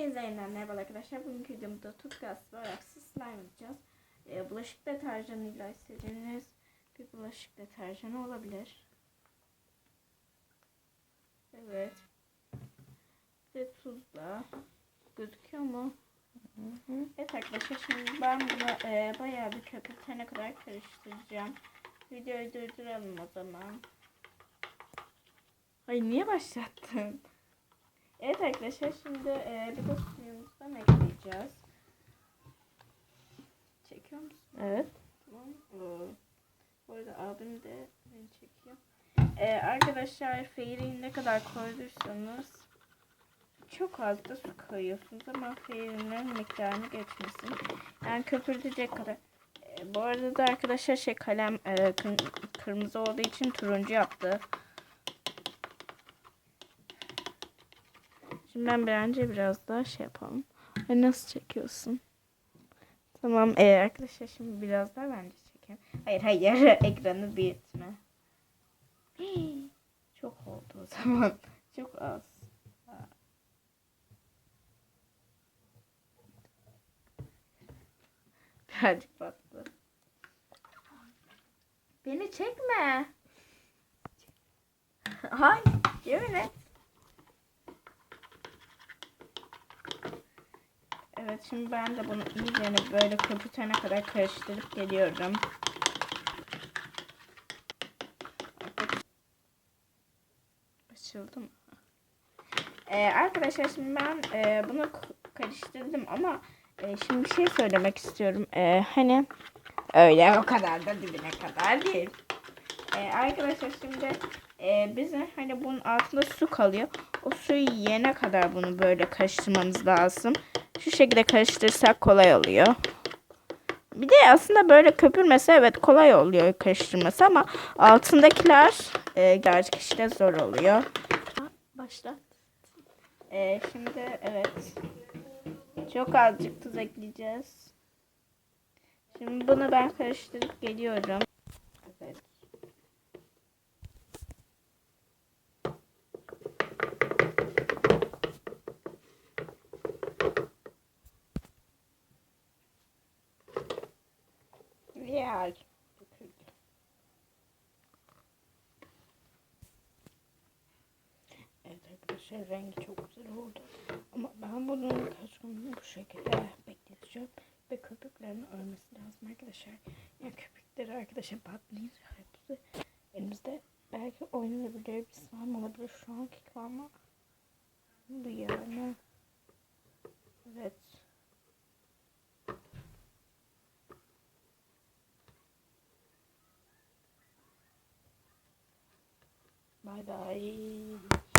Hepinize yeniden merhaba arkadaşlar. Bugünkü videomda tutkas ve ayaksız slime yapacağız. Ee, bulaşık deterjanıyla istediğiniz bir bulaşık deterjanı olabilir. Evet. Ve tuzla. Gözüküyor mu? Evet arkadaşlar şimdi ben bunu e, bayağı bir köpürtene kadar karıştıracağım. Videoyu durduralım o zaman. Ay niye başlattın? Evet arkadaşlar şimdi e, bir de suyumuzdan ekleyeceğiz. Çekiyor musun? Evet. Tamam. Oo. Bu arada abim de beni çekiyor. E, arkadaşlar feyriyi ne kadar koyduysanız çok az da su koyuyorsunuz ama feyrinin miktarını geçmesin. Yani köpürtecek kadar. E, bu arada da arkadaşlar şey kalem e, kır- kırmızı olduğu için turuncu yaptı. Şimdi ben bence biraz daha şey yapalım. Ay nasıl çekiyorsun? Tamam ee, arkadaşlar şimdi biraz daha bence çekeyim. Hayır hayır ekranı büyütme. Hii, Çok oldu o zaman. Çok az. Birazcık battı. Beni çekme. Hayır. Yemin et. Evet şimdi ben de bunu iyice böyle köpürtene kadar karıştırıp geliyorum. Açıldı mı? Ee, arkadaşlar şimdi ben e, bunu karıştırdım ama e, şimdi bir şey söylemek istiyorum. E, hani öyle o kadar da dibine kadar değil. E, arkadaşlar şimdi e, bizim hani bunun altında su kalıyor. O suyu yene kadar bunu böyle karıştırmamız lazım. Şu şekilde karıştırırsak kolay oluyor. Bir de aslında böyle köpürmesi evet kolay oluyor karıştırması ama altındakiler e, gerçek işte zor oluyor. Başla. E, şimdi evet. Çok azıcık tuz ekleyeceğiz. Şimdi bunu ben karıştırıp geliyorum. Evet. Yer. Evet arkadaşlar rengi çok güzel oldu. Ama ben bunun kaç gün bu şekilde bekleteceğim. Ve köpüklerin ölmesi lazım arkadaşlar. Ya köpükleri arkadaşlar patlayınca hepsi elimizde belki oynanabilir bir slime olabilir şu anki kıvamı. Bu yani. Evet. Bay bay.